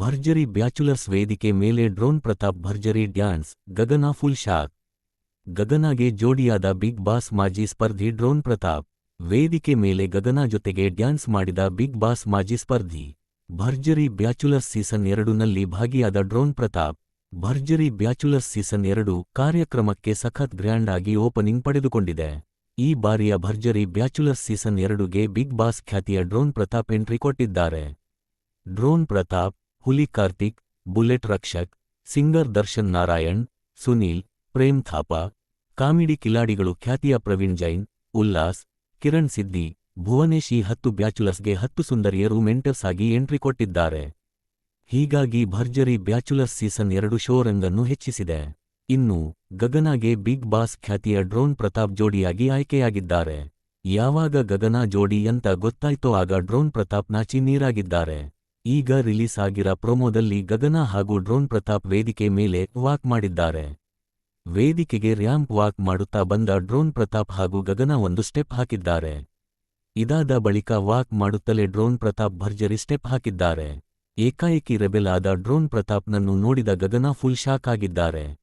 ಭರ್ಜರಿ ಬ್ಯಾಚುಲರ್ಸ್ ವೇದಿಕೆ ಮೇಲೆ ಡ್ರೋನ್ ಪ್ರತಾಪ್ ಭರ್ಜರಿ ಡ್ಯಾನ್ಸ್ ಗಗನ ಫುಲ್ ಶಾಕ್ ಗಗನಗೆ ಜೋಡಿಯಾದ ಬಿಗ್ ಬಾಸ್ ಮಾಜಿ ಸ್ಪರ್ಧಿ ಡ್ರೋನ್ ಪ್ರತಾಪ್. ವೇದಿಕೆ ಮೇಲೆ ಗಗನ ಜೊತೆಗೆ ಡ್ಯಾನ್ಸ್ ಮಾಡಿದ ಬಿಗ್ ಬಾಸ್ ಮಾಜಿ ಸ್ಪರ್ಧಿ, ಭರ್ಜರಿ ಬ್ಯಾಚುಲರ್ಸ್ ಸೀಸನ್ ಎರಡುನಲ್ಲಿ ಭಾಗಿಯಾದ ಡ್ರೋನ್ ಪ್ರತಾಪ್. ಭರ್ಜರಿ ಬ್ಯಾಚುಲರ್ಸ್ ಸೀಸನ್ ಎರಡು ಕಾರ್ಯಕ್ರಮಕ್ಕೆ ಸಖತ್ ಗ್ರ್ಯಾಂಡ್ ಆಗಿ ಓಪನಿಂಗ್ ಪಡೆದುಕೊಂಡಿದೆ. ಈ ಬಾರಿಯ ಭರ್ಜರಿ ಬ್ಯಾಚುಲರ್ಸ್ ಸೀಸನ್ ಎರಡುಗೆ ಬಿಗ್ ಬಾಸ್ ಖ್ಯಾತಿಯ ಡ್ರೋನ್ ಪ್ರತಾಪ್ ಎಂಟ್ರಿ ಕೊಟ್ಟಿದ್ದಾರೆ. Drone Pratap Huli Karthik, bullet Rakshak, singer Darshan Narayan, Sunil, Prem Thapa, comedy ಕಿಲಾಡಿಗಳು ಖ್ಯಾತಿಯ ಪ್ರವೀಣ್ ಜೈನ್, ಉಲ್ಲಾಸ್, ಕಿರಣ್ ಸಿದ್ದಿ, ಭುವನೇಶ್ ಈ ಹತ್ತು ಬ್ಯಾಚುಲರ್ಸ್ಗೆ ಹತ್ತು ಸುಂದರಿಯರು ಮೆಂಟರ್ಸ್ ಆಗಿ ಎಂಟ್ರಿ ಕೊಟ್ಟಿದ್ದಾರೆ. ಹೀಗಾಗಿ ಭರ್ಜರಿ ಬ್ಯಾಚುಲರ್ಸ್ ಸೀಸನ್ ಎರಡು ಶೋ ರಂಗನ್ನು ಹೆಚ್ಚಿಸಿದೆ. ಇನ್ನು, ಗಗನಾಗೆ ಬಿಗ್ ಬಾಸ್ ಖ್ಯಾತಿಯ ಡ್ರೋನ್ ಪ್ರತಾಪ್ ಜೋಡಿಯಾಗಿ ಆಯ್ಕೆಯಾಗಿದ್ದಾರೆ. ಯಾವಾಗ ಗಗನ ಜೋಡಿ ಅಂತ ಗೊತ್ತಾಯ್ತೋ ಆಗ ಡ್ರೋನ್ ಪ್ರತಾಪ್ ನಾಚಿ ನೀರಾಗಿದ್ದಾರೆ ಈಗ ರಿಲೀಸ್ ಆಗಿರ ಪ್ರೊಮೋದಲ್ಲಿ ಗಗನ ಹಾಗೂ ಡ್ರೋನ್ ಪ್ರತಾಪ್ ವೇದಿಕೆ ಮೇಲೆ ವಾಕ್ ಮಾಡಿದ್ದಾರೆ. ವೇದಿಕೆಗೆ ರ್ಯಾಂಪ್ ವಾಕ್ ಮಾಡುತ್ತಾ ಬಂದ ಡ್ರೋನ್ ಪ್ರತಾಪ್ ಹಾಗೂ ಗಗನ ಒಂದು ಸ್ಟೆಪ್ ಹಾಕಿದ್ದಾರೆ. ಇದಾದ ಬಳಿಕ ವಾಕ್ ಮಾಡುತ್ತಲೇ ಡ್ರೋನ್ ಪ್ರತಾಪ್ ಭರ್ಜರಿ ಸ್ಟೆಪ್ ಹಾಕಿದ್ದಾರೆ. ಏಕಾಏಕಿ ರೆಬೆಲ್ ಆದ ಡ್ರೋನ್ ಪ್ರತಾಪ್ನನ್ನು ನೋಡಿದ ಗಗನ ಫುಲ್ ಶಾಕ್ ಆಗಿದ್ದಾರೆ.